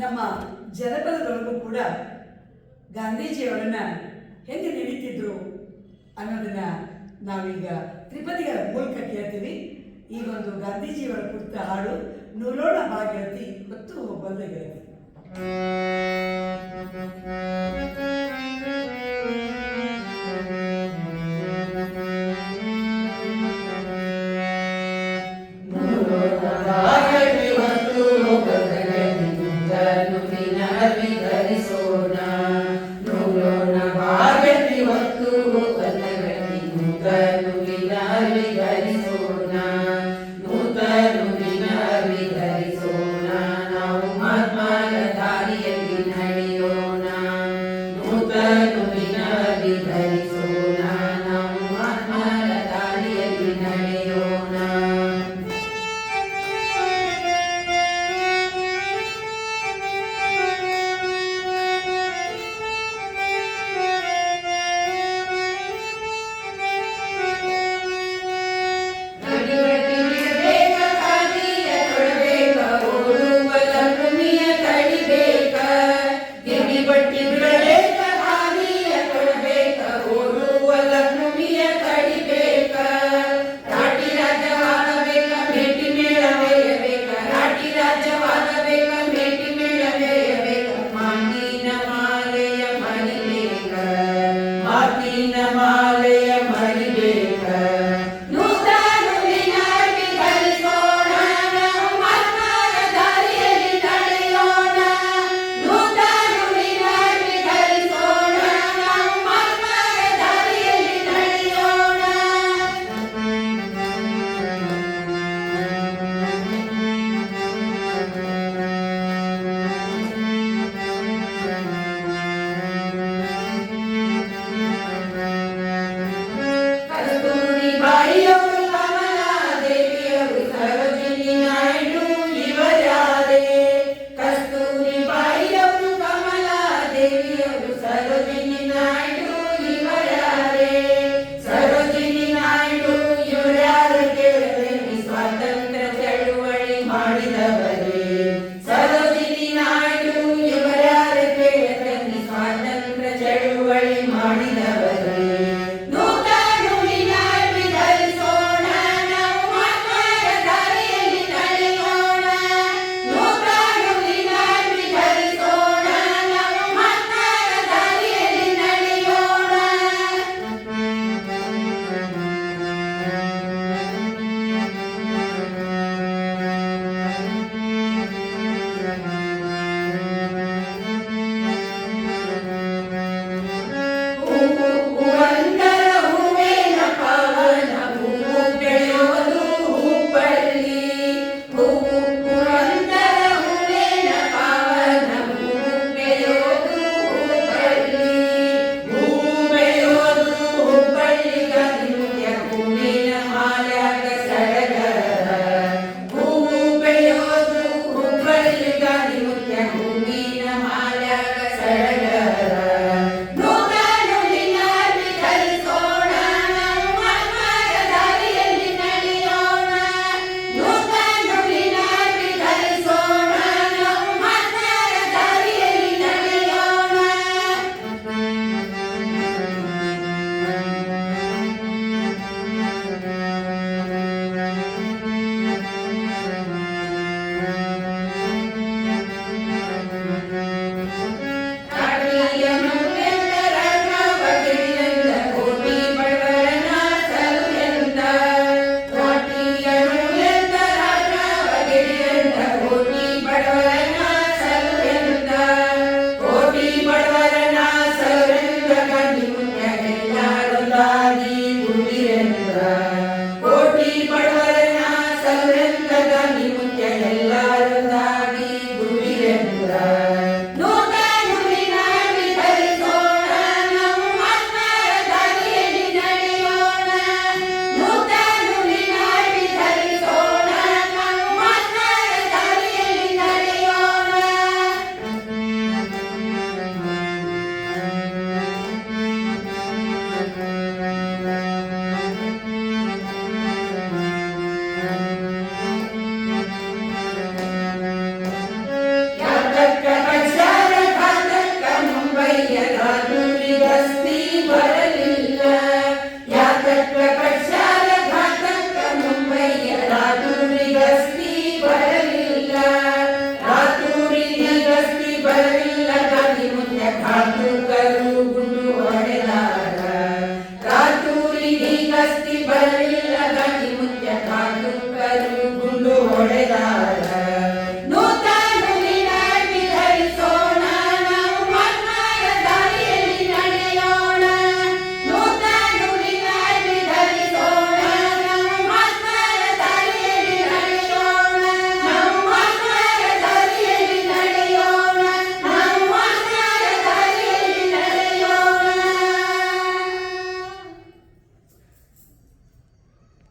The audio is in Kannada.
ನಮ್ಮ ಜನಪದದೊಳಗೂ ಕೂಡ ಗಾಂಧೀಜಿಯವರನ್ನು ಹೆಂಗೆ ನಡೀತಿದ್ರು ಅನ್ನೋದನ್ನ ನಾವೀಗ ತ್ರಿಪದಿಗಳ ಮೂಲಕ ಕೇಳ್ತೀವಿ. ಈ ಒಂದು ಗಾಂಧೀಜಿಯವರ ಕುರಿತ ಹಾಡು ನೂಲೋಣ ಮತ್ತು ಹೊತ್ತು ಬಲ್ಲಗೆರತಿ